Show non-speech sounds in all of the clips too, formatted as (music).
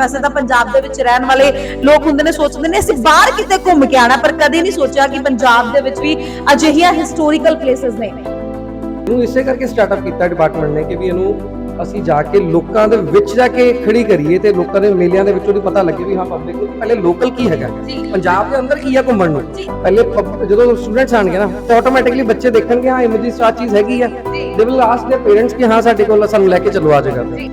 ਪਾਸੇ ਤਾਂ ਪੰਜਾਬ ਦੇ ਵਿੱਚ ਰਹਿਣ ਵਾਲੇ ਲੋਕ ਹੁੰਦੇ ਨੇ ਸੋਚਦੇ ਨੇ ਅਸੀਂ ਬਾਹਰ ਕਿਤੇ ਘੁੰਮ ਕੇ ਆਣਾ ਪਰ ਕਦੇ ਨਹੀਂ ਸੋਚਿਆ ਕਿ ਪੰਜਾਬ ਦੇ ਵਿੱਚ ਵੀ ਅਜਿਹੀਆਂ ਹਿਸਟੋਰੀਕਲ ਪਲੇਸਸ ਨੇ। ਇਹਨੂੰ ਇਸੇ ਕਰਕੇ ਸਟਾਰਟਅਪ ਕੀਤਾ ਡਿਪਾਰਟਮੈਂਟ ਨੇ ਕਿ ਵੀ ਇਹਨੂੰ ਅਸੀਂ ਜਾ ਕੇ ਲੋਕਾਂ ਦੇ ਵਿੱਚ ਜਾ ਕੇ ਖੜੀ ਕਰੀਏ ਤੇ ਲੋਕਾਂ ਦੇ ਮੇਲਿਆਂ ਦੇ ਵਿੱਚੋਂ ਦੀ ਪਤਾ ਲੱਗੇ ਵੀ ਹਾਂ ਪਬਲਿਕ ਨੂੰ ਪਹਿਲੇ ਲੋਕਲ ਕੀ ਹੈਗਾ। ਪੰਜਾਬ ਦੇ ਅੰਦਰ ਕੀ ਹੈ ਘੁੰਮਣ ਨੂੰ? ਪਹਿਲੇ ਜਦੋਂ ਸਟੂਡੈਂਟਸ ਆਣਗੇ ਨਾ ਆਟੋਮੈਟਿਕਲੀ ਬੱਚੇ ਦੇਖਣਗੇ ਹਾਂ ਇਮੇਜਿਸ ਆ ਚੀਜ਼ ਹੈਗੀ ਆ। ਦੇ ਵਿਲ ਆਸਕ ਦੇ ਪੇਰੈਂਟਸ ਕਿ ਹਾਂ ਸਾਡੇ ਕੋਲ ਸਾਨੂੰ ਲੈ ਕੇ ਚੱਲੋ ਆ ਜਗ੍ਹਾ ਤੇ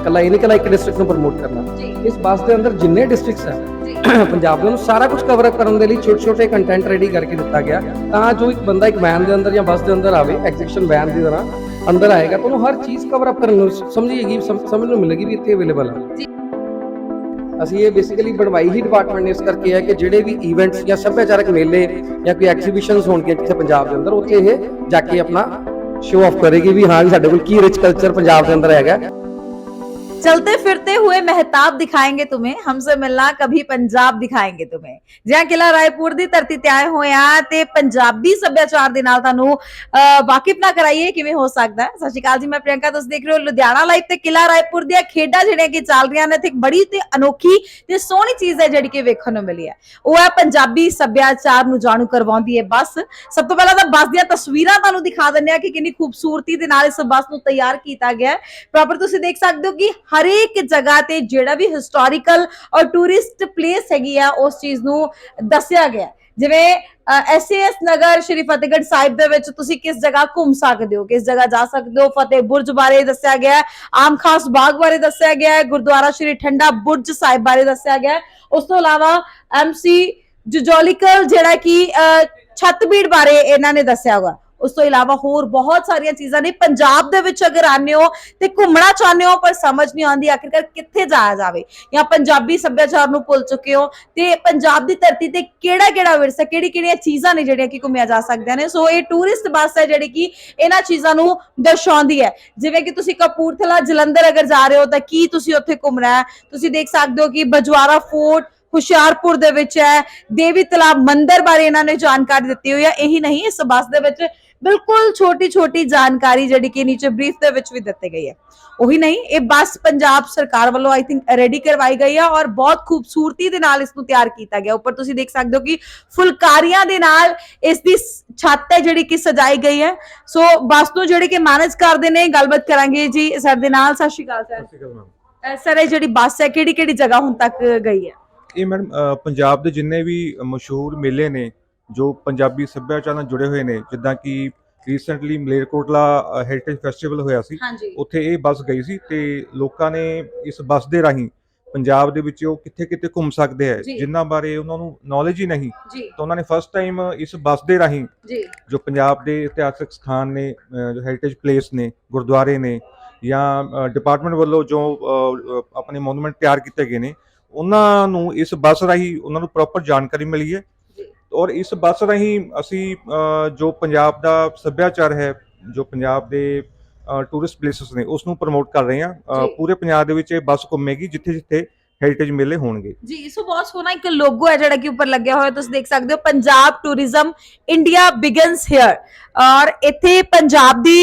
ਜੀ। ਕੱਲਾ ਇਹ ਨਹੀਂ ਕੱਲਾ ਇੱਕ ਡਿਸਟ੍ਰਿਕਟ ਨੂੰ ਪ੍ਰਮੋਟ ਕਰਨਾ ਜੀ ਇਸ ਬੱਸ ਦੇ ਅੰਦਰ ਜਿੰਨੇ ਡਿਸਟ੍ਰਿਕਟਸ ਹੈ ਜੀ ਪੰਜਾਬ ਦੇ ਨੂੰ ਸਾਰਾ ਕੁਝ ਕਵਰ ਅਪ ਕਰਨ ਦੇ ਲਈ ਛੋਟੇ ਛੋਟੇ ਕੰਟੈਂਟ ਰੈਡੀ ਕਰਕੇ ਦਿੱਤਾ ਗਿਆ ਤਾਂ ਜੋ ਇੱਕ ਬੰਦਾ ਇੱਕ ਵੈਨ ਦੇ ਅੰਦਰ ਜਾਂ ਬੱਸ ਦੇ ਅੰਦਰ ਆਵੇ ਐਗਜ਼ੀਬਿਸ਼ਨ ਵੈਨ ਦੀ ਤਰ੍ਹਾਂ ਅੰਦਰ ਆਏਗਾ ਤਾਂ ਉਹਨੂੰ ਹਰ ਚੀਜ਼ ਕਵਰ ਅਪ ਕਰਨ ਨੂੰ ਸਮਝੇਗੀ ਸਮ- ਸਮਝ ਨੂੰ ਮਿਲੇਗੀ ਵੀ ਇੱਥੇ ਅਵੇਲੇਬਲ ਹੈ ਜੀ। ਅਸੀਂ ਇਹ ਬੇਸਿਕਲੀ ਬਣਵਾਈ ਹੀ ਡਿਪਾਰਟਮੈਂਟ ਨੇ ਇਸ ਕਰਕੇ ਹੈ ਕਿ ਜਿਹੜੇ ਵੀ ਇਵੈਂਟਸ ਜਾਂ ਸੱਭਿਆਚਾਰਕ ਮੇਲੇ ਜਾਂ ਕੋਈ ਐਗਜ਼ੀਬਿਸ਼ਨਸ ਹੋਣਗੀਆਂ ਕਿਤੇ ਪੰਜਾਬ ਦੇ ਅੰਦਰ ਉੱਥੇ ਇਹ ਜਾ ਕੇ ਆਪਣਾ ਸ਼ੋਅ ਆਫ ਕਰੇਗੀ ਵੀ ਹਾਂ ਵੀ ਸਾਡੇ ਕੋਲ ਕੀ ਰਿਚ ਕਲਚਰ ਪੰਜਾਬ ਦੇ ਅੰਦਰ ਹੈਗਾ। चलते फिरते हुए मेहताब दिखाएँगे तुम्हें हमसे मिलना कभी पंजाब ਦਿਖਾएँगे तुम्हें ਜਿਆ ਕਿਲਾ ਰਾਏਪੁਰ ਦੀ ਧਰਤੀ ਤੇ ਆਏ ਹੋਏ ਆ ਤੇ ਪੰਜਾਬੀ ਸੱਭਿਆਚਾਰ ਦੇ ਨਾਲ ਤੁਹਾਨੂੰ ਵਾਕਿਫ ਨਾ ਕਰਾਈਏ ਕਿਵੇਂ ਹੋ ਸਕਦਾ ਹੈ ਸਤਿ ਸ਼੍ਰੀ ਅਕਾਲ ਜੀ ਮੈਂ ਪ੍ਰਿਯੰਕਾ ਤੁਸੀਂ ਦੇਖ ਰਹੇ ਹੋ ਲੁਧਿਆਣਾ ਲਾਈਵ ਤੇ ਕਿਲਾ ਰਾਏਪੁਰ ਦੀਆਂ ਖੇਡਾਂ ਜਿਹੜੀਆਂ ਕਿ ਚੱਲ ਰਹੀਆਂ ਨੇ ਤੇ ਬੜੀ ਤੇ ਅਨੋਖੀ ਤੇ ਸੋਹਣੀ ਚੀਜ਼ ਹੈ ਜਿਹੜੀ ਕਿ ਵੇਖਣ ਨੂੰ ਮਿਲੀ ਹੈ ਉਹ ਹੈ ਪੰਜਾਬੀ ਸੱਭਿਆਚਾਰ ਨੂੰ ਜਾਣੂ ਕਰਵਾਉਂਦੀ ਹੈ ਬੱਸ ਸਭ ਤੋਂ ਪਹਿਲਾਂ ਤਾਂ ਬੱਸ ਦੀਆਂ ਤਸਵੀਰਾਂ ਤੁਹਾਨੂੰ ਦਿਖਾ ਦਿੰਨੇ ਆ ਕਿ ਕਿੰਨੀ ਖੂਬਸੂਰਤੀ ਦੇ ਨਾਲ ਇਸ ਬੱਸ ਨੂੰ ਤਿਆਰ ਕੀਤਾ ਗਿਆ ਹੈ ਪ੍ਰੋਪਰ ਤੁਸੀਂ ਦੇਖ ਸਕਦੇ ਹੋ ਕਿ ਹਰੇਕ ਜਗ੍ਹਾ ਤੇ ਜਿਹੜਾ ਵੀ ਹਿਸਟੋਰੀਕਲ ਔਰ ਟੂਰਿਸਟ ਪਲੇਸ ਹੈਗੀ ਆ, ਉਸ ਚੀਜ਼ ਨੂੰ ਦੱਸਿਆ ਗਿਆ। ਹੈ। ਜਿਵੇਂ ਐਸਐਸ ਨਗਰ ਸ਼੍ਰੀ ਫਤਿਹਗੜ੍ਹ ਸਾਹਿਬ ਦੇ ਵਿੱਚ ਤੁਸੀਂ ਕਿਸ ਜਗ੍ਹਾ ਘੁੰਮ ਸਕਦੇ ਹੋ, ਕਿਸ ਜਗ੍ਹਾ ਜਾ ਸਕਦੇ ਹੋ? ਫਤਿਹ ਬੁਰਜ ਬਾਰੇ ਦੱਸਿਆ ਗਿਆ ਹੈ, ਆਮ ਖਾਸ ਬਾਗ ਬਾਰੇ ਦੱਸਿਆ ਗਿਆ ਹੈ, ਗੁਰਦੁਆਰਾ ਸ਼੍ਰੀ ਠੰਡਾ ਬੁਰਜ ਸਾਹਿਬ ਬਾਰੇ ਦੱਸਿਆ ਗਿਆ ਹੈ। ਉਸ ਤੋਂ ਇਲਾਵਾ ਐਮਸੀ ਜੁਜੋਲੀਕਲ ਜਿਹੜਾ ਕਿ ਛੱਤਬੀੜ ਬਾਰੇ ਇਹਨਾਂ ਨੇ ਦੱਸਿਆ ਹੋਇਆ। ਉਸ ਤੋਂ ਇਲਾਵਾ ਹੋਰ ਬਹੁਤ ਸਾਰੀਆਂ ਚੀਜ਼ਾਂ ਨੇ ਪੰਜਾਬ ਦੇ ਵਿੱਚ ਅਗਰ ਆਨੇ ਹੋ ਤੇ ਘੁੰਮਣਾ ਚਾਹੁੰਦੇ ਹੋ ਪਰ ਸਮਝ ਨਹੀਂ ਆਉਂਦੀ ਆਖਿਰਕਾਰ ਕਿੱਥੇ ਜਾਇਆ ਜਾਵੇ ਜਾਂ ਪੰਜਾਬੀ ਸੱਭਿਆਚਾਰ ਨੂੰ ਭੁੱਲ ਚੁੱਕੇ ਹੋ ਤੇ ਪੰਜਾਬ ਦੀ ਧਰਤੀ ਤੇ ਕਿਹੜਾ ਕਿਹੜਾ ਵਿਰਸਾ ਕਿਹੜੀ ਕਿਹੜੀਆਂ ਚੀਜ਼ਾਂ ਨੇ ਜਿਹੜੀਆਂ ਕਿ ਘੁੰਮਿਆ ਜਾ ਸਕਦੀਆਂ ਨੇ? ਸੋ ਇਹ ਟੂਰਿਸਟ ਬੱਸ ਹੈ ਜਿਹੜੀ ਕਿ ਇਹਨਾਂ ਚੀਜ਼ਾਂ ਨੂੰ ਦਰਸਾਉਂਦੀ ਹੈ। ਜਿਵੇਂ ਕਿ ਤੁਸੀਂ ਕਪੂਰਥਲਾ, ਜਲੰਧਰ ਅਗਰ ਜਾ ਰਹੇ ਹੋ ਤਾਂ ਕੀ ਤੁਸੀਂ ਉੱਥੇ ਘੁੰਮਣਾ ਹੈ? ਤੁਸੀਂ ਦੇਖ ਸਕਦੇ ਹੋ ਕਿ ਬਜਵਾਰਾ ਫੋਰਟ, ਹੁਸ਼ਿਆਰਪੁਰ ਦੇ ਵਿੱਚ ਹੈ। ਦੇਵੀ ਤਲਾਬ ਮੰਦਿਰ ਬਾਰੇ ਇਹਨਾਂ ਨੇ ਜਾਣਕਾਰੀ ਦਿੱਤੀ ਹੋਈ ਹੈ। ਇਹੀ ਨਹੀਂ, ਇਸ ਬੱਸ ਦੇ ਵਿੱਚ ਬਿਲਕੁਲ ਛੋਟੀ ਛੋਟੀ ਜਾਣਕਾਰੀ ਜਿਹੜੀ ਕਿ ਨੀਚੇ ਬਰੀਫ ਦੇ ਵਿੱਚ ਵੀ ਦਿੱਤੀ ਗਈ ਹੈ। ਉਹੀ ਨਹੀਂ ਇਹ ਬੱਸ ਪੰਜਾਬ ਸਰਕਾਰ ਵੱਲੋਂ ਆਈ ਥਿੰਕ ਰੈਡੀ ਕਰਵਾਈ ਗਈ ਹੈ ਔਰ ਬਹੁਤ ਖੂਬਸੂਰਤੀ ਦੇ ਨਾਲ ਇਸ ਨੂੰ ਤਿਆਰ ਕੀਤਾ ਗਿਆ। ਉੱਪਰ ਤੁਸੀਂ ਦੇਖ ਸਕਦੇ ਹੋ ਕਿ ਫੁਲਕਾਰੀਆਂ ਦੇ ਨਾਲ ਇਸ ਦੀ ਛੱਤ ਹੈ ਜਿਹੜੀ ਕਿ ਸਜਾਈ ਗਈ ਹੈ। ਸੋ ਬੱਸ ਨੂੰ ਜਿਹੜੇ ਕਿ ਮੈਨੇਜ ਕਰਦੇ ਨੇ ਗੱਲਬਾਤ ਕਰਾਂਗੇ ਜੀ ਸਰ ਦੇ ਨਾਲ। ਸਤਿ ਸ਼੍ਰੀ ਅਕਾਲ ਸਰ। ਸਰ ਇਹ ਜਿਹੜੀ ਬੱਸ ਹੈ ਕਿਹੜੀ ਕਿਹੜੀ ਜਗ੍ਹਾ ਹੁਣ ਤੱਕ ਗਈ ਹੈ? ਇਹ ਮੈਡਮ ਪੰਜਾਬ ਦੇ ਜਿੰਨੇ ਵੀ ਮਸ਼ਹੂਰ ਮੇਲੇ ਨੇ ਜੋ ਪੰਜਾਬੀ ਸੱਭਿਆਚਾਰ ਨਾਲ ਜੁੜੇ ਹੋਏ ਨੇ ਜਿੱਦਾਂ ਕਿ ਰੀਸੈਂਟਲੀ ਮਲੇਰਕੋਟਲਾ ਹੈਰੀਟੇਜ ਫੈਸਟੀਵਲ ਹੋਇਆ ਸੀ ਉੱਥੇ ਇਹ ਬੱਸ ਗਈ ਸੀ ਤੇ ਲੋਕਾਂ ਨੇ ਇਸ ਬੱਸ ਦੇ ਰਾਹੀਂ ਪੰਜਾਬ ਦੇ ਵਿੱਚ ਉਹ ਕਿੱਥੇ ਕਿੱਥੇ ਘੁੰਮ ਸਕਦੇ ਹੈ ਜੀ। ਜਿਨ੍ਹਾਂ ਬਾਰੇ ਉਹਨਾਂ ਨੂੰ ਨੌਲੇਜ ਹੀ ਨਹੀਂ ਤਾਂ ਉਹਨਾਂ ਨੇ ਫਸਟ ਟਾਈਮ ਇਸ ਬੱਸ ਦੇ ਰਾਹੀਂ ਜੀ ਪੰਜਾਬ ਦੇ ਇਤਿਹਾਸਕ ਸਥਾਨ ਨੇ ਜੋ ਹੈਰੀਟੇਜ ਪਲੇਸ ਨੇ ਗੁਰਦੁਆਰੇ ਨੇ ਜਾਂ ਡਿਪਾਰਟਮੈਂਟ ਵੱਲੋਂ ਜੋ ਆਪਣੇ ਮੋਨੂਮੈਂਟ ਤਿਆਰ ਕੀਤੇ ਗਏ ਨੇ ਉਹਨਾਂ ਨੂੰ ਇਸ ਬੱਸ ਰਾਹੀਂ ਉਹਨਾਂ ਨੂੰ ਪ੍ਰੋਪਰ ਜਾਣਕਾਰੀ ਮਿਲੀ ਹੈ। ਔਰ ਇਸ ਬੱਸ ਰਾਹੀਂ ਅਸੀਂ ਜੋ ਪੰਜਾਬ ਦਾ ਸੱਭਿਆਚਾਰ ਹੈ ਜੋ ਪੰਜਾਬ ਦੇ ਟੂਰਿਸਟ ਪਲੇਸਸ ਨੇ ਉਸ ਨੂੰ ਪ੍ਰਮੋਟ ਕਰ ਰਹੇ ਹਾਂ। ਪੂਰੇ ਪੰਜਾਬ ਦੇ ਵਿੱਚ ਇਹ ਬੱਸ ਘੁੰਮੇਗੀ ਜਿੱਥੇ ਜਿੱਥੇ ਹੈਰੀਟੇਜ ਮੇਲੇ ਹੋਣਗੇ। ਜੀ ਤੋਂ ਬਹੁਤ ਸੋਹਣਾ ਇੱਕ ਲੋਗੋ ਹੈ ਜਿਹੜਾ ਕਿ ਉੱਪਰ ਲੱਗਿਆ ਹੋਇਆ ਤੁਸੀਂ ਦੇਖ ਸਕਦੇ ਹੋ Punjab tourism India begins here ਔਰ ਇੱਥੇ ਪੰਜਾਬ ਦੀ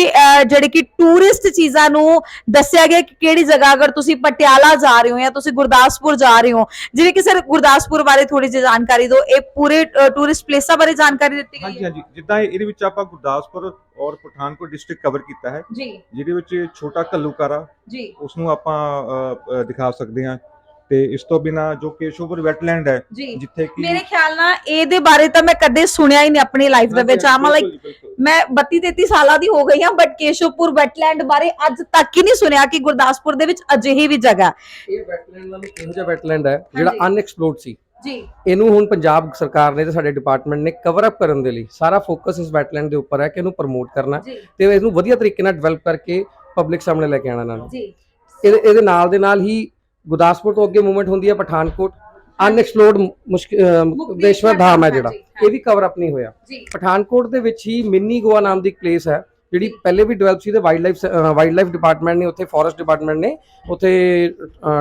ਜਿਹੜੀ ਕਿ ਟੂਰਿਸਟ ਚੀਜ਼ਾਂ ਨੂੰ ਦੱਸਿਆ ਗਿਆ ਕਿ ਕਿਹੜੀ ਜਗ੍ਹਾ ਅਗਰ ਤੁਸੀਂ ਪਟਿਆਲਾ ਜਾ ਰਹੇ ਹੋ ਜਾਂ ਤੁਸੀਂ ਗੁਰਦਾਸਪੁਰ ਜਾ ਰਹੇ ਹੋ ਜਿਵੇਂ ਕਿ ਸਰ ਗੁਰਦਾਸਪੁਰ ਬਾਰੇ ਥੋੜੀ ਜਿਹੀ ਜਾਣਕਾਰੀ ਦਿਓ ਇਹ ਪੂਰੇ ਟੂਰਿਸਟ ਪਲੇਸਾਂ ਬਾਰੇ ਜਾਣਕਾਰੀ ਦਿੱਤੀ ਗਈ ਹਾਂਜੀ ਹੈ। ਹਾਂਜੀ ਜਿੱਦਾਂ ਇਹ- ਇਹਦੇ ਵਿੱਚ ਆਪਾਂ ਗੁਰਦਾਸਪੁਰ ਔਰ ਪਠਾਨਕੋਟ ਡਿਸਟ੍ਰਿਕਟ ਕਵਰ ਕੀਤਾ ਹੈ ਜੀ। ਜਿਹਦੇ ਵਿੱਚ ਛੋਟਾ ਘੱਲੂਕਾਰਾ ਜੀ। ਉਸ ਨੂੰ ਆਪਾਂ ਦਿਖਾ ਸਕਦੇ ਹਾਂ। ਤੇ ਇਸ ਤੋਂ ਬਿਨਾ ਜੋ ਕੇਸ਼ੋਪੁਰ ਵੈਟਲੈਂਡ ਹੈ ਜੀ। ਜਿੱਥੇ ਕਿ ਮੇਰੇ ਖਿਆਲ ਨਾਲ ਇਹਦੇ ਬਾਰੇ ਤਾਂ ਮੈਂ ਕਦੇ ਸੁਣਿਆ ਹੀ ਨਹੀਂ ਆਪਣੀ ਲਾਈਫ ਦੇ ਵਿੱਚ। ਆਮ ਲਾਈਕ ਬਿਲਕੁਲ, ਬਿਲਕੁਲ। ਮੈਂ 32 33 ਸਾਲਾਂ ਦੀ ਹੋ ਗਈ ਹਾਂ ਬਟ ਕੇਸ਼ਵਪੁਰ ਵੈਟਲੈਂਡ ਬਾਰੇ ਅੱਜ ਤੱਕ ਹੀ ਨਹੀਂ ਸੁਣਿਆ ਕਿ ਗੁਰਦਾਸਪੁਰ ਦੇ ਵਿੱਚ ਅਜਿਹੀ ਵੀ ਜਗ੍ਹਾ ਇਹ ਵੈਟਲੈਂਡ ਦਾ ਕਿਹੋ ਜਿਹਾ ਵੈਟਲੈਂਡ ਹੈ ਜਿਹੜਾ ਹਾਂਜੀ। ਅਨਐਕਸਪਲੋਰਡ ਸੀ? ਜੀ। ਇਹਨੂੰ ਹੁਣ ਪੰਜਾਬ ਸਰਕਾਰ ਨੇ ਤੇ ਸਾਡੇ ਡਿਪਾਰਟਮੈਂਟ ਨੇ ਕਵਰ ਅਪ ਕਰਨ ਦੇ ਲਈ ਸਾਰਾ ਫੋਕਸ ਇਸ ਵੈਟਲੈਂਡ ਦੇ ਉੱਪਰ ਹੈ ਕਿ ਇਹਨੂੰ ਪ੍ਰਮੋਟ ਕਰਨਾ ਜੀ। ਤੇ ਇਹਨੂੰ ਵਧੀਆ ਤਰੀਕੇ ਨਾਲ ਡਿਵੈਲਪ ਕਰਕੇ ਪਬਲਿਕ ਸਾਹਮਣੇ ਲੈ ਕੇ ਆਣਾ ਨਾਲ ਜੀ। ਇਹਦੇ ਇਹਦੇ ਨਾਲ ਦੇ ਨਾਲ ਹੀ ਗੁਰਦਾਸਪੁਰ ਤੋਂ ਅੱਗੇ ਮੂਵਮੈਂਟ ਹੁੰਦੀ ਹੈ ਪਠਾਨਕੋਟ। ਅਨਐਕਸਪਲੋਰਡ ਮੁਕਤੇਸ਼ਵਰ ਧਾਮ ਹੈ ਜਿਹੜਾ। ਇਹ ਵੀ ਕਵਰ ਅਪ ਨਹੀਂ ਹੋਇਆ। ਪਠਾਨਕੋਟ ਦੇ ਵਿੱਚ ਹੀ ਮਿੰਨੀ ਗੋਆ ਨਾਮ ਦੀ ਪਲੇਸ ਹੈ ਜਿਹੜੀ ਪਹਿਲੇ ਵੀ ਡਿਵੈਲਪ ਸੀ ਤੇ wild life wild life department ਨੇ ਉੱਥੇ ਫੋਰੈਸਟ ਡਿਪਾਰਟਮੈਂਟ ਨੇ ਉੱਥੇ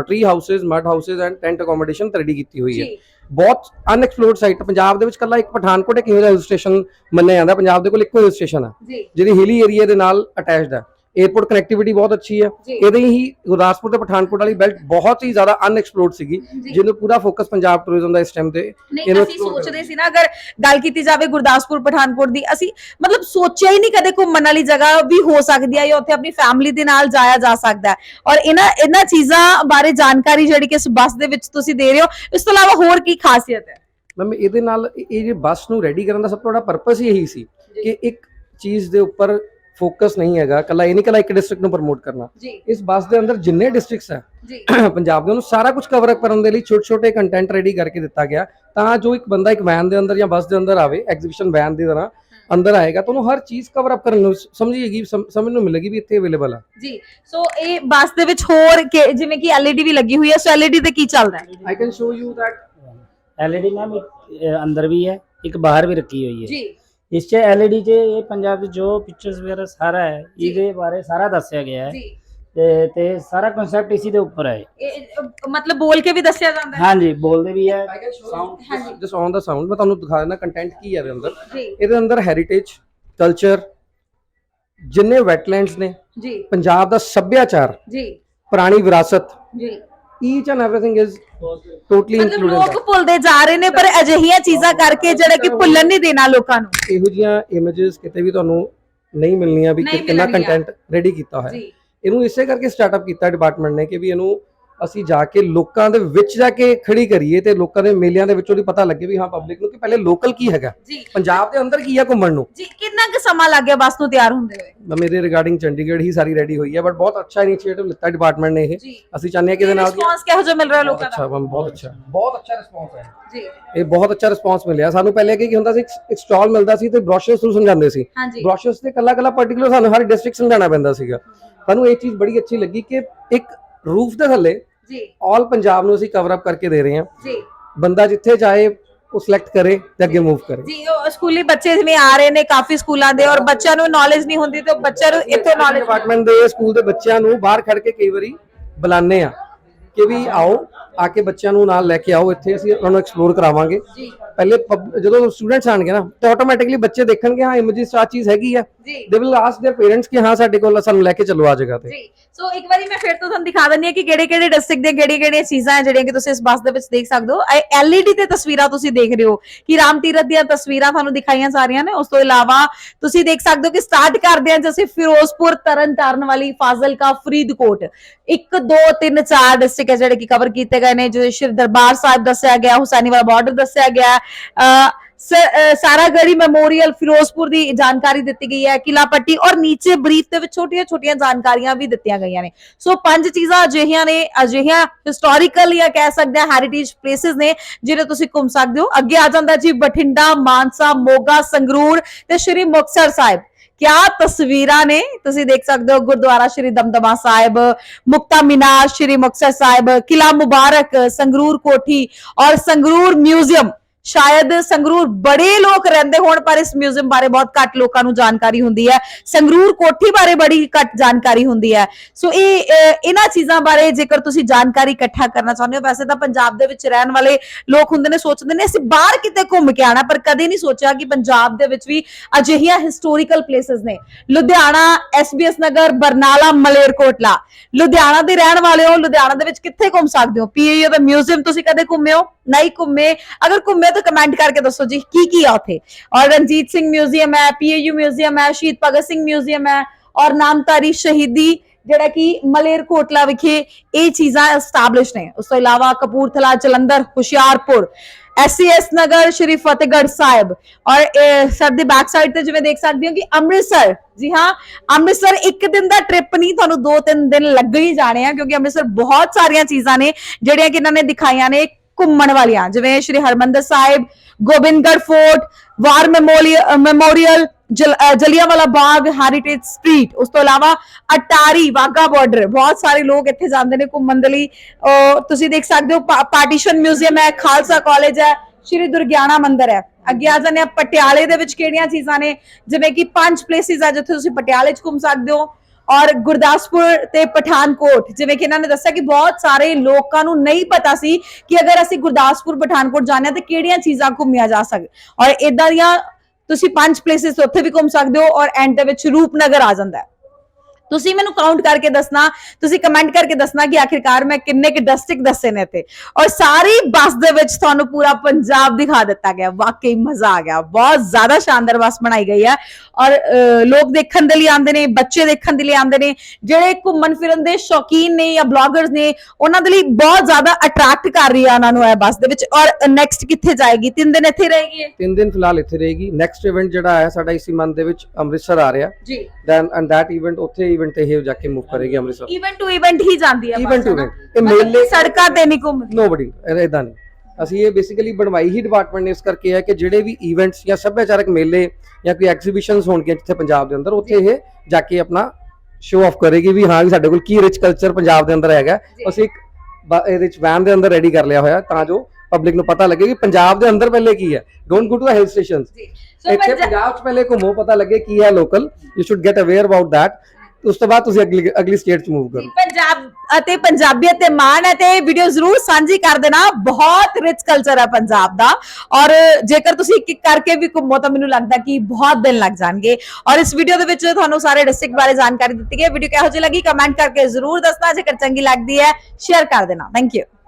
tree houses mud houses and tent accommodation ready ਕੀਤੀ ਹੋਈ ਹੈ। ਬਹੁਤ ਅਨਐਕਸਪਲੋਰਡ ਸਾਈਟ ਪੰਜਾਬ ਦੇ ਵਿੱਚ ਕੱਲਾ ਇੱਕ ਪਠਾਨਕੋਟ ਇੱਕ ਹਿਲ ਸਟੇਸ਼ਨ ਮੰਨਿਆ ਜਾਂਦਾ। ਪੰਜਾਬ ਦੇ ਕੋਲ ਇੱਕੋ ਹਿਲ ਸਟੇਸ਼ਨ ਹੈ। ਜਿਹੜੀ ਹਿਲੀ ਏਰੀਆ ਦੇ ਨਾਲ ਅਟੈਚਡ ਹੈ। 에어ਪੋਰਟ ਕਨੈਕਟੀਵਿਟੀ ਬਹੁਤ ਅੱਛੀ ਹੈ। ਇਹਦੇ ਹੀ ਗੁਰਦਾਸਪੁਰ ਤੇ ਪਠਾਨਕੋਟ ਵਾਲੀ ਬੈਲਟ ਬਹੁਤ ਹੀ ਜ਼ਿਆਦਾ ਅਨਐਕਸਪਲੋਰਡ ਸੀਗੀ। ਜਿਹਨੂੰ ਪੂਰਾ ਫੋਕਸ ਪੰਜਾਬ ਟੂਰਿਜ਼ਮ ਦਾ ਇਸ ਟਾਈਮ ਤੇ ਨਹੀਂ ਇਹਨੂੰ ਅਸੀਂ ਸੋਚਦੇ ਸੀ ਨਾ ਅਗਰ ਗੱਲ ਕੀਤੀ ਜਾਵੇ ਗੁਰਦਾਸਪੁਰ ਪਠਾਨਕੋਟ ਦੀ ਅਸੀਂ ਮਤਲਬ ਸੋਚਿਆ ਹੀ ਨਹੀਂ ਕਦੇ ਘੁੰਮਣ ਵਾਲੀ ਜਗ੍ਹਾ ਵੀ ਹੋ ਸਕਦੀ ਹੈ ਜਾਂ ਉੱਥੇ ਆਪਣੀ ਫੈਮਿਲੀ ਦੇ ਨਾਲ ਜਾਇਆ ਜਾ ਸਕਦਾ ਹੈ। ਔਰ ਇਹਨਾਂ ਇਹਨਾਂ ਚੀਜ਼ਾਂ ਬਾਰੇ ਜਾਣਕਾਰੀ ਜਿਹੜੀ ਕਿ ਇਸ ਬੱਸ ਦੇ ਵਿੱਚ ਤੁਸੀਂ ਦੇ ਰਹੇ ਹੋ ਇਸ ਤੋਂ ਇਲਾਵਾ ਹੋਰ ਕੀ ਖਾਸੀਅਤ ਹੈ? ਮੈਮ ਇਹਦੇ ਨਾਲ ਇਹ ਜੇ ਬੱਸ ਨੂੰ ਰੈਡੀ ਕਰਨ ਦਾ ਸਭ ਤੋਂ ਵੱਡਾ ਪਰਪਸ ਹੀ ਇਹੀ ਸੀ ਕਿ ਇੱਕ ਚੀਜ਼ ਦੇ ਉੱਪਰ ਫੋਕਸ ਨਹੀਂ ਹੈਗਾ ਕੱਲਾ ਇਹ ਨਹੀਂ ਕੱਲਾ ਇੱਕ ਡਿਸਟ੍ਰਿਕਟ ਨੂੰ ਪ੍ਰਮੋਟ ਕਰਨਾ। ਇਸ ਬੱਸ ਦੇ ਅੰਦਰ ਜਿੰਨੇ ਡਿਸਟ੍ਰਿਕਟਸ ਹੈ ਜੀ। (clears throat) ਪੰਜਾਬ ਦੇ ਉਹਨੂੰ ਸਾਰਾ ਕੁਝ ਕਵਰ ਅਪ ਕਰਨ ਦੇ ਲਈ ਛੋਟੇ ਛੋਟੇ ਕੰਟੈਂਟ ਰੈਡੀ ਕਰਕੇ ਦਿੱਤਾ ਗਿਆ। ਤਾਂ ਜੋ ਇੱਕ ਬੰਦਾ ਇੱਕ ਵੈਨ ਦੇ ਅੰਦਰ ਜਾਂ ਬੱਸ ਦੇ ਅੰਦਰ ਆਵੇ ਐਗਜ਼ੀਬਿਸ਼ਨ ਵੈਨ ਦੀ ਤਰ੍ਹਾਂ ਅੰਦਰ ਆਏਗਾ ਤਾਂ ਉਹਨੂੰ ਹਰ ਚੀਜ਼ ਕਵਰ ਅਪ ਕਰਨ ਨੂੰ ਸਮਝੀਏਗੀ ਸਮ- ਸਮਝ ਨੂੰ ਮਿਲੇਗੀ ਵੀ ਇੱਥੇ ਅਵੇਲੇਬਲ ਆ। ਜੀ। ਸੋ ਇਹ ਬੱਸ ਦੇ ਵਿੱਚ ਹੋਰ ਜਿਵੇਂ ਕਿ LED ਵੀ ਲੱਗੀ ਹੋਈ ਹੈ ਸੋ LED ਤੇ ਕੀ ਚੱਲਦਾ ਹੈ? I can show you that LED ma'am ਅੰਦਰ ਵੀ ਹੈ ਇੱਕ ਬਾਹਰ ਵੀ ਰੱਖੀ ਹੋਈ ਹੈ। ਜੀ। ਇਸ 'ਚ ਐਲਈਡੀ 'ਚ ਇਹ ਪੰਜਾਬ ਦੇ ਜੋ ਪਿਕਚਰਸ ਵਗੈਰਾ ਸਾਰਾ ਹੈ ਜੀ। ਇਹਦੇ ਬਾਰੇ ਸਾਰਾ ਦੱਸਿਆ ਗਿਆ ਹੈ। ਜੀ। ਤੇ ਤੇ ਸਾਰਾ ਕਨਸੈਪਟ ਇਸੀ ਦੇ ਉੱਪਰ ਹੈ। ਇਹ ਮਤਲਬ ਬੋਲ ਕੇ ਵੀ ਦੱਸਿਆ ਜਾਂਦਾ ਹੈ। ਹਾਂਜੀ ਬੋਲਦੇ ਵੀ ਹੈ। ਆਈ ਕੈਨ ਸ਼ੋ ਹਾਂਜੀ। ਜਸਟ ਔਨ ਦਾ ਸਾਊਂਡ ਮੈਂ ਤੁਹਾਨੂੰ ਦਿਖਾ ਦਿੰਦਾ ਕੰਟੈਂਟ ਕੀ ਹੈ ਇਹਦੇ ਅੰਦਰ। ਜੀ। ਇਹਦੇ ਅੰਦਰ ਹੈਰੀਟੇਜ ਕਲਚਰ ਜਿੰਨੇ ਵੈਟਲੈਂਡਸ ਨੇ ਜੀ। ਪੰਜਾਬ ਦਾ ਸੱਭਿਆਚਾਰ ਜੀ। ਪੁਰਾਣੀ ਵਿਰਾਸਤ ਜੀ। Each and everything is totally ਮਤਲਬ ਇਨਕਲੂਡਡ ਲੋਕ ਭੁੱਲਦੇ ਜਾ ਰਹੇ ਨੇ ਪਰ ਅਜਿਹੀਆਂ ਚੀਜ਼ਾਂ ਕਰਕੇ ਜਿਹੜਾ ਕਿ ਭੁੱਲਣ ਨਹੀਂ ਦੇਣਾ ਲੋਕਾਂ ਨੂੰ। ਇਹੋ ਜੀਆਂ ਇਮੇजेस ਕਿਤੇ ਵੀ ਤੁਹਾਨੂੰ ਨਹੀਂ ਮਿਲਣੀਆਂ ਵੀ ਨਹੀਂ ਕਿ ਕਿੰਨਾ ਮਿਲਣਗੀਆਂ। ਕੰਟੈਂਟ ਰੈਡੀ ਕੀਤਾ ਹੋਇਆ ਹੈ। ਜੀ। ਇਹਨੂੰ ਇਸੇ ਕਰਕੇ ਸਟਾਰਟਅਪ ਕੀਤਾ ਡਿਪਾਰਟਮੈਂਟ ਨੇ ਕਿ ਵੀ ਇਹਨੂੰ ਅਸੀਂ ਜਾ ਕੇ ਲੋਕਾਂ ਦੇ ਵਿੱਚ ਜਾ ਕੇ ਖੜੀ ਕਰੀਏ ਤੇ ਲੋਕਾਂ ਦੇ ਮੇਲਿਆਂ ਦੇ ਵਿੱਚੋਂ ਦੀ ਪਤਾ ਲੱਗੇ ਵੀ ਹਾਂ ਪਬਲਿਕ ਨੂੰ ਕਿ ਪਹਿਲੇ ਲੋਕਲ ਕੀ ਹੈਗਾ। ਜੀ। ਪੰਜਾਬ ਦੇ ਅੰਦਰ ਕੀ ਹੈ ਘੁੰਮਣ ਨੂੰ? ਜੀ ਕਿੰਨਾ ਕੁ ਸਮਾਂ ਲੱਗ ਗਿਆ ਬੱਸ ਨੂੰ ਤਿਆਰ ਹੁੰਦੇ ਹੋਏ? ਤਾਂ ਮੇਰੇ ਰਿਗਾਰਡਿੰਗ ਚੰਡੀਗੜ੍ਹ ਹੀ ਸਾਰੀ ਰੈਡੀ ਹੋਈ ਹੈ ਬਟ ਬਹੁਤ ਅੱਛਾ ਇਨੀਸ਼ੀਏਟਿਵ ਲਿੱਤਾ ਡਿਪਾਰਟਮੈਂਟ ਨੇ ਇਹ। ਜੀ। ਅਸੀਂ ਚਾਹੁੰਦੇ ਹਾਂ ਕਿ ਇਹਦੇ ਨਾਲ ਦੀ- ਰਿਸਪੌਂਸ ਕਿਹੋ ਜਿਹਾ ਮਿਲ ਰਿਹਾ ਬਹੁਤ ਲੋਕਾਂ ਅੱਛਾ ਦਾ ਮੈਮ ਬਹੁਤ ਅੱਛਾ। ਬਹੁਤ ਅੱਛਾ ਰਿਸਪੌਂਸ ਹੈ। ਜੀ। ਇਹ ਬਹੁਤ ਅੱਛਾ ਰਿਸਪੌਂਸ ਮਿਲਿਆ। ਸਾਨੂੰ ਪਹਿਲੇ ਕੀ ਹੁੰਦਾ ਸੀ ਇੱਕ ਸਟਾਲ ਮਿਲਦਾ ਸੀ ਤੇ ਬ੍ਰੋਸ਼ਰਸ ਨੂੰ ਸਮਝਾਉਂਦੇ ਸੀ। ਹਾਂਜੀ। ਬ੍ਰੋਸ਼ਰਸ ਤੇ ਕੱਲਾ ਕੱਲਾ ਪਾਰਟਿਕੂਲਰ ਸਾਨੂੰ ਹਰ ਡਿਸਟ੍ਰਿਕਟ ਸਮਝਾਉਣਾ ਪੈਂਦਾ ਸੀਗਾ। ਸਾਨੂੰ ਇਹ ਚੀਜ਼ ਬੜੀ ਅੱਛੀ ਲੱਗੀ ਕਿ ਇੱਕ ਰੂਫ ਦੇ ਥੱਲੇ ਜੀ। ਆਲ ਪੰਜਾਬ ਨੂੰ ਅਸੀਂ ਕਵਰ ਅਪ ਕਰਕੇ ਦੇ ਰਹੇ ਹਾਂ। ਜੀ। ਬੰਦਾ ਜਿੱਥੇ ਚਾਹੇ ਉਹ ਸਿਲੈਕਟ ਕਰੇ ਤੇ ਅੱਗੇ ਮੂਵ ਕਰੇ। ਜੀ ਉਹ ਸਕੂਲੀ ਬੱਚੇ ਜਿਵੇਂ ਆ ਰਹੇ ਨੇ ਕਾਫੀ ਸਕੂਲਾਂ ਦੇ ਔਰ ਬੱਚਿਆਂ ਨੂੰ ਨੌਲੇਜ ਨਹੀਂ ਹੁੰਦੀ ਤੇ ਬੱਚਿਆਂ ਨੂੰ ਇੱਥੋਂ ਨੌਲੇਜ ਡਿਪਾਰਟਮੈਂਟ ਦੇ ਸਕੂਲ ਦੇ ਬੱਚਿਆਂ ਨੂੰ ਬਾਹਰ ਖੜ ਕੇ ਕਈ ਵਾਰੀ ਬੁਲਾਉਂਦੇ ਆ ਕਿ ਵੀ ਆਓ ਆ ਕੇ ਬੱਚਿਆਂ ਨੂੰ ਨਾਲ ਲੈ ਕੇ ਆਓ ਇੱਥੇ ਅਸੀਂ ਉਹਨਾਂ ਨੂੰ ਐਕਸਪਲੋਰ ਕਰਾਵਾਂਗੇ ਜੀ ਪਹਿਲੇ ਪਬ- ਜਦੋਂ ਸਟੂਡੈਂਟਸ ਆਣਗੇ ਨਾ ਤਾਂ ਆਟੋਮੈਟਿਕਲੀ ਬੱਚੇ ਦੇਖਣਗੇ ਹਾਂ ਇਮੇਜਿਸ ਆ ਚੀਜ਼ ਹੈਗੀ ਆ ਜੀ they will ask there parents ਕਿ ਹਾਂ ਸਾਡੇ ਕੋਲ ਸਾਨੂੰ ਲੈ ਕੇ ਚੱਲੋ ਆ ਜਗ੍ਹਾ ਤੇ ਜੀ ਸੋ ਇੱਕ ਵਾਰੀ ਮੈਂ ਫਿਰ ਤੋਂ ਤੁਹਾਨੂੰ ਦਿਖਾ ਦਿੰਨੀ ਆ ਕਿ ਕਿਹੜੇ ਕਿਹੜੇ ਡਿਸਟ੍ਰਿਕਟ ਦੇ ਕਿਹੜੀ ਕਿਹੜੀਆਂ ਚੀਜ਼ਾਂ ਹੈ ਜਿਹੜੀਆਂ ਕਿ ਤੁਸੀਂ ਇਸ ਬੱਸ ਦੇ ਵਿੱਚ ਦੇਖ ਸਕਦੇ ਹੋ ਐਲਈਡੀ ਤੇ ਤਸਵੀਰਾਂ ਤੁਸੀਂ ਦੇਖ ਰਹੇ ਹੋ ਕਿ ਰਾਮ ਤੀਰਥ ਦੀਆਂ ਤਸਵੀਰਾਂ ਤੁਹਾਨੂੰ ਦਿਖਾਈਆਂ ਜਾ ਰਹੀਆਂ ਨੇ ਉਸ ਤੋਂ ਇਲਾਵਾ ਤੁਸੀਂ ਦੇਖ ਸਕਦੇ ਹੋ ਕਿ ਸਟਾਰਟ ਕਰਦੇ ਹਾਂ ਜਿਵੇਂ ਫਿਰੋਜ਼ਪੁਰ ਤਰਨਤਾਰਨ ਵਾਲੀ ਫਾਜ਼ਿਲਕਾ ਫਰੀਦਕੋਟ 1 2 3 4 ਡਿਸਟ੍ਰਿਕਟ ਹੈ ਜਿਹੜੇ ਕਿ ਕਵਰ ਕੀਤੇ ਗਏ ਨੇ ਜੋ ਸ਼੍ਰੀ ਦਰਬਾਰ ਸਾਹਿਬ ਦੱਸਿਆ ਗਿਆ ਹੁਸੈਨੀ ਬਾਰਡਰ ਦੱਸਿਆ ਗਿਆ ਅ, ਸ- ਮੈਮੋਰੀਅਲ ਫਿਰੋਜ਼ਪੁਰ ਦੀ ਜਾਣਕਾਰੀ ਦਿੱਤੀ ਗਈ ਹੈ ਕਿਲਾ ਪੱਟੀ ਔਰ ਨੀਚੇ ਬਰੀਫ ਦੇ ਵਿੱਚ ਛੋਟੀਆਂ-ਛੋਟੀਆਂ ਜਾਣਕਾਰੀਆਂ ਵੀ ਦਿੱਤੀਆਂ ਗਈਆਂ ਨੇ। ਸੋ ਪੰਜ ਚੀਜ਼ਾਂ ਅਜਿਹੀਆਂ ਨੇ ਅਜਿਹੀਆਂ ਹਿਸਟੋਰੀਕਲ ਜਾਂ ਕਹਿ ਸਕਦੇ ਹਾਂ ਹੈਰੀਟੇਜ ਪਲੇਸਿਸ ਨੇ ਜਿਹੜੇ ਤੁਸੀਂ ਘੁੰਮ ਸਕਦੇ ਹੋ। ਅੱਗੇ ਆ ਜਾਂਦਾ ਜੀ ਬਠਿੰਡਾ ਮਾਨਸਾ ਮੋਗਾ ਸੰਗਰੂਰ ਤੇ ਸ਼੍ਰੀ ਮੁਕਤਸਰ ਸਾਹਿਬ। ਕਿਆ ਤਸਵੀਰਾਂ ਨੇ? ਤੁਸੀਂ ਦੇਖ ਸਕਦੇ ਹੋ ਗੁਰਦੁਆਰਾ ਸ਼੍ਰੀ ਦਮਦਮਾ ਸਾਹਿਬ, ਮੁਕਤਾ ਮੀਨਾਰ ਸ਼੍ਰੀ ਮੁਕਤਸਰ ਸਾਹਿਬ, ਕਿਲਾ ਮੁਬਾਰਕ, ਸੰਗਰੂਰ ਕੋਠੀ ਔਰ ਸੰਗਰੂਰ ਮਿਊਜ਼ੀਅਮ। ਸ਼ਾਇਦ ਸੰਗਰੂਰ ਬੜੇ ਲੋਕ ਰਹਿੰਦੇ ਹੋਣ, ਪਰ ਇਸ ਮਿਊਜ਼ੀਅਮ ਬਾਰੇ ਬਹੁਤ ਘੱਟ ਲੋਕਾਂ ਨੂੰ ਜਾਣਕਾਰੀ ਹੁੰਦੀ ਹੈ। ਸੰਗਰੂਰ ਕੋਠੀ ਬਾਰੇ ਬੜੀ ਘੱਟ ਜਾਣਕਾਰੀ ਹੁੰਦੀ ਹੈ। ਸੋ ਇਹ ਇਹਨਾਂ ਚੀਜ਼ਾਂ ਬਾਰੇ ਜੇਕਰ ਤੁਸੀਂ ਜਾਣਕਾਰੀ ਇਕੱਠਾ ਕਰਨਾ ਚਾਹੁੰਦੇ ਹੋ, ਵੈਸੇ ਤਾਂ ਪੰਜਾਬ ਦੇ ਵਿੱਚ ਰਹਿਣ ਵਾਲੇ ਲੋਕ ਹੁੰਦੇ ਨੇ, ਸੋਚਦੇ ਨੇ, ਅਸੀਂ ਬਾਹਰ ਕਿਤੇ ਘੁੰਮ ਕੇ ਆਣਾ ਪਰ ਕਦੇ ਨਹੀਂ ਸੋਚਿਆ ਕਿ ਪੰਜਾਬ ਦੇ ਵਿੱਚ ਵੀ ਅਜਿਹੀਆਂ ਹਿਸਟੋਰੀਕਲ ਪਲੇਸਸ ਨੇ। ਲੁਧਿਆਣਾ ਐਸਬੀਐਸ ਨਗਰ, ਬਰਨਾਲਾ, ਮਲੇਰਕੋਟਲਾ। ਲੁਧਿਆਣਾ ਦੇ ਰਹਿਣ ਵਾਲੇ ਹੋ, ਲੁਧਿਆਣਾ ਦੇ ਵਿੱਚ ਕਿੱਥੇ ਘੁੰਮ ਸਕਦੇ ਹੋ? ਪੀਏਯੂ ਦਾ ਮਿਊਜ਼ੀਅਮ ਤੁਸੀਂ ਕਦੇ ਘੁੰਮੇ ਹੋ? ਨਹੀਂ ਘੁੰਮੇ ਅਗਰ ਘੁੰਮੇ ਤਾਂ ਕਮੈਂਟ ਕਰਕੇ ਦੱਸੋ ਜੀ ਕੀ ਕੀ ਆ ਉੱਥੇ ਔਰ ਰਣਜੀਤ ਸਿੰਘ ਮਿਊਜ਼ੀਅਮ ਹੈ ਪੀਏਯੂ ਮਿਊਜ਼ੀਅਮ ਹੈ ਸ਼ਹੀਦ ਭਗਤ ਸਿੰਘ ਮਿਊਜ਼ੀਅਮ ਹੈ ਔਰ ਨਾਮਧਾਰੀ ਸ਼ਹੀਦੀ ਜਿਹੜਾ ਕਿ ਮਲੇਰਕੋਟਲਾ ਵਿਖੇ ਇਹ ਚੀਜ਼ਾਂ ਐਸਟੈਬਲਿਸ਼ ਨੇ ਉਸ ਤੋਂ ਇਲਾਵਾ ਕਪੂਰਥਲਾ ਜਲੰਧਰ ਹੁਸ਼ਿਆਰਪੁਰ ਐਸਸੀਐਸ ਨਗਰ ਸ਼੍ਰੀ ਫਤਿਹਗੜ੍ਹ ਸਾਹਿਬ ਔਰ ਸਰ ਦੀ ਬੈਕ ਸਾਈਡ ਤੇ ਜਿਵੇਂ ਦੇਖ ਸਕਦੇ ਹੋ ਕਿ ਅੰਮ੍ਰਿਤਸਰ ਜੀ ਹਾਂ ਅੰਮ੍ਰਿਤਸਰ ਇੱਕ ਦਿਨ ਦਾ ਟ੍ਰਿਪ ਨਹੀਂ ਤੁਹਾਨੂੰ ਦੋ ਤਿੰਨ ਦਿਨ ਲੱਗ ਹੀ ਜਾਣੇ ਆ ਕਿਉਂਕਿ ਅੰਮ੍ਰਿਤਸਰ ਬਹੁਤ ਸਾਰੀਆਂ ਚੀਜ਼ਾਂ ਨੇ ਜਿਹੜੀਆਂ ਕਿ ਇਹਨਾਂ ਨੇ ਦਿਖਾਈਆਂ ਨੇ ਘੁੰਮਣ ਵਾਲੀਆਂ, ਜਿਵੇਂ Shri Harmandir Sahib, Gobindgarh fort, war memorial Jallianwala Bagh heritage street ਉਸ ਤੋਂ ਇਲਾਵਾ ਅਟਾਰੀ ਵਾਗਾ ਬਾਰਡਰ ਬਹੁਤ ਸਾਰੇ ਲੋਕ ਇੱਥੇ ਜਾਂਦੇ ਨੇ ਘੁੰਮਣ ਦੇ ਲਈ। ਅਹ ਤੁਸੀਂ ਦੇਖ ਸਕਦੇ ਹੋ ਪਾਰਟੀਸ਼ਨ ਮਿਊਜ਼ੀਅਮ ਹੈ, ਖਾਲਸਾ ਕਾਲਜ ਹੈ, ਸ਼੍ਰੀ ਦੁਰਗਿਆਣਾ ਮੰਦਿਰ ਹੈ। ਅੱਗੇ ਆ ਜਾਂਦੇ ਆ ਪਟਿਆਲੇ ਦੇ ਵਿੱਚ ਕਿਹੜੀਆਂ ਚੀਜ਼ਾਂ ਨੇ? ਜਿਵੇਂ ਕਿ ਪੰਜ ਪਲੇਸਿਸ ਆ ਜਿੱਥੇ ਤੁਸੀਂ ਪਟਿਆਲੇ 'ਚ ਘੁੰਮ ਸਕਦੇ ਹੋ। ਔਰ ਗੁਰਦਾਸਪੁਰ ਤੇ ਪਠਾਨਕੋਟ, ਜਿਵੇਂ ਕਿ ਇਹਨਾਂ ਨੇ ਦੱਸਿਆ ਕਿ ਬਹੁਤ ਸਾਰੇ ਲੋਕਾਂ ਨੂੰ ਨਹੀਂ ਪਤਾ ਸੀ ਕਿ ਅਗਰ ਅਸੀਂ ਗੁਰਦਾਸਪੁਰ, ਪਠਾਨਕੋਟ ਜਾਣਾ ਤੇ ਕਿਹੜੀਆਂ ਚੀਜ਼ਾਂ ਘੁੰਮੀਆਂ ਜਾ ਸਕ, ਔਰ ਇਦਾਂ ਦੀਆਂ ਤੁਸੀਂ ਪੰਜ ਪਲੇਸਿਸ ਉੱਥੇ ਵੀ ਘੁੰਮ ਸਕਦੇ ਹੋ ਔਰ ਐਂਡ ਦੇ ਵਿੱਚ ਰੂਪਨਗਰ ਆ ਜਾਂਦਾ ਹੈ। ਤੁਸੀਂ ਮੈਨੂੰ ਕਾਊਂਟ ਕਰਕੇ ਦੱਸਣਾ ਤੁਸੀਂ ਕਮੈਂਟ ਕਰਕੇ ਦੱਸਣਾ ਕਿ ਆਖਿਰਕਾਰ ਮੈਂ ਕਿੰਨੇ ਕਿ ਡਿਸਟ੍ਰਿਕਟ ਦੱਸੇ ਨੇ ਤੇ ਔਰ ਸਾਰੀ ਬੱਸ ਦੇ ਵਿੱਚ ਤੁਹਾਨੂੰ ਪੂਰਾ ਪੰਜਾਬ ਦਿਖਾ ਦਿੱਤਾ ਗਿਆ ਵਾਕਈ ਮਜ਼ਾ ਆ ਗਿਆ। ਬਹੁਤ ਜ਼ਿਆਦਾ ਸ਼ਾਨਦਾਰ ਬੱਸ ਬਣਾਈ ਗਈ ਹੈ ਔਰ ਲੋਕ ਦੇਖਣ ਦੇ ਲਈ ਆਉਂਦੇ ਨੇ ਬੱਚੇ ਦੇਖਣ ਦੇ ਲਈ ਆਉਂਦੇ ਨੇ ਜਿਹੜੇ ਘੁੰਮਣ ਫਿਰਨ ਦੇ ਸ਼ੌਕੀਨ ਨੇ ਜਾਂ ਬਲੌਗਰਸ ਨੇ ਉਹਨਾਂ ਦੇ ਲਈ ਬਹੁਤ ਜ਼ਿਆਦਾ ਅਟਰੈਕਟ ਕਰ ਰਹੀ ਹੈ ਉਹਨਾਂ ਨੂੰ ਇਹ ਬੱਸ ਦੇ ਵਿੱਚ। ਔਰ ਨੈਕਸਟ ਕਿੱਥੇ ਜਾਏਗੀ? ਤਿੰਨ ਦਿਨ ਇੱਥੇ ਰਹੇਗੀ? ਤਿੰਨ ਦਿਨ ਫਿਲਹਾਲ ਇੱਥੇ ਰਹੇਗੀ। ਨੈਕਸਟ ਇਵੈਂਟ ਜਿਹੜਾ ਹੈ ਸਾਡਾ ਇਸੀ ਮੰਥ ਦੇ ਵਿੱਚ ਅੰਮ੍ਰਿਤਸਰ ਆ ਰਿਹਾ। ਜੀ। ਦੈਨ ਐਂਡ ਦੈਟ ਇਵੈਂਟ ਉੱਥੇ ਇਵੈਂਟ ਤੇ ਇਹ ਜਾ ਕੇ ਮੂਵ ਕਰੇਗੀ ਅੰਮ੍ਰਿਤਸਰ। ਇਵੈਂਟ ਟੂ ਇਵੈਂਟ ਹੀ ਜਾਂਦੀ ਹੈ ਇਵੈਂਟ ਬੱਸ, ਟੂ ਹੈ ਨਾ? ਇਵੈਂਟ ਇਹ ਮਤਲਬ ਮੇਲੇ ਸੜਕਾਂ ਤੇ ਨਹੀਂ ਘੁੰਮਦੀ। ਨੋਬਡੀ ਇਦਾਂ ਨਹੀਂ। ਅਸੀਂ ਇਹ ਬੇਸਿਕਲੀ ਬਣਵਾਈ ਹੀ ਡਿਪਾਰਟਮੈਂਟ ਨੇ ਇਸ ਕਰਕੇ ਹੈ ਕਿ ਜਿਹੜੇ ਵੀ ਇਵੈਂਟਸ ਜਾਂ ਸੱਭਿਆਚਾਰਕ ਮੇਲੇ ਜਾਂ ਕੋਈ ਐਗਜ਼ੀਬਿਸ਼ਨਸ ਹੋਣਗੀਆਂ ਜਿੱਥੇ ਪੰਜਾਬ ਦੇ ਅੰਦਰ ਉੱਥੇ ਇਹ ਜਾ ਕੇ ਆਪਣਾ ਸ਼ੋਅ ਆਫ ਕਰੇਗੀ ਵੀ ਹਾਂ ਵੀ ਸਾਡੇ ਕੋਲ ਕੀ ਰਿਚ ਕਲਚਰ ਪੰਜਾਬ ਦੇ ਅੰਦਰ ਹੈਗਾ। ਅਸੀਂ ਇੱਕ ਬ- ਇਹਦੇ ਵਿੱਚ ਵੈਨ ਦੇ ਅੰਦਰ ਰੈਡੀ ਕਰ ਲਿਆ ਹੋਇਆ ਤਾਂ ਜੋ ਪਬਲਿਕ ਨੂੰ ਪਤਾ ਲੱਗੇ ਕਿ ਪੰਜਾਬ ਦੇ ਅੰਦਰ ਪਹਿਲੇ ਕੀ ਹੈ। Don't go to hill stations so ਇੱਥੇ ਪੰਜਾਬ ਪੰਜਾਬ 'ਚ ਪਹਿਲੇ ਘੁੰਮੋ ਪਤਾ ਲੱਗੇ ਕੀ ਹੈ local you should get aware about that ਉਸ ਤੋਂ ਬਾਅਦ ਤੁਸੀਂ ਅਗਲੀ ਅਗਲੀ ਸਟੇਟ 'ਚ ਮੂਵ ਕਰੋ। ਪੰਜਾਬ ਅਤੇ ਪੰਜਾਬੀਅਤ ਤੇ ਮਾਣ ਹੈ ਤੇ ਵੀਡੀਓ ਜ਼ਰੂਰ ਸਾਂਝੀ ਕਰ ਦੇਣਾ। ਬਹੁਤ ਰਿਚ ਕਲਚਰ ਹੈ ਪੰਜਾਬ ਦਾ। ਔਰ ਜੇਕਰ ਤੁਸੀਂ ਇੱਕ ਇੱਕ ਕਰਕੇ ਵੀ ਘੁੰਮੋ ਤਾਂ ਮੈਨੂੰ ਲੱਗਦਾ ਕਿ ਬਹੁਤ ਦਿਨ ਲੱਗ ਜਾਣਗੇ। ਔਰ ਇਸ ਵੀਡੀਓ ਦੇ ਵਿੱਚ ਤੁਹਾਨੂੰ ਸਾਰੇ ਡਿਸਟ੍ਰਿਕਟ ਬਾਰੇ ਜਾਣਕਾਰੀ ਦਿੱਤੀ ਗਈ ਹੈ। ਵੀਡੀਓ ਕਿਹੋ ਜਿਹੀ ਲੱਗੀ ਕਮੈਂਟ ਕਰਕੇ ਜ਼ਰੂਰ ਦੱਸਣਾ। ਜੇਕਰ ਚੰਗੀ ਲੱਗਦੀ ਹੈ ਸ਼ੇਅਰ ਕਰ ਦੇਣਾ। Thank you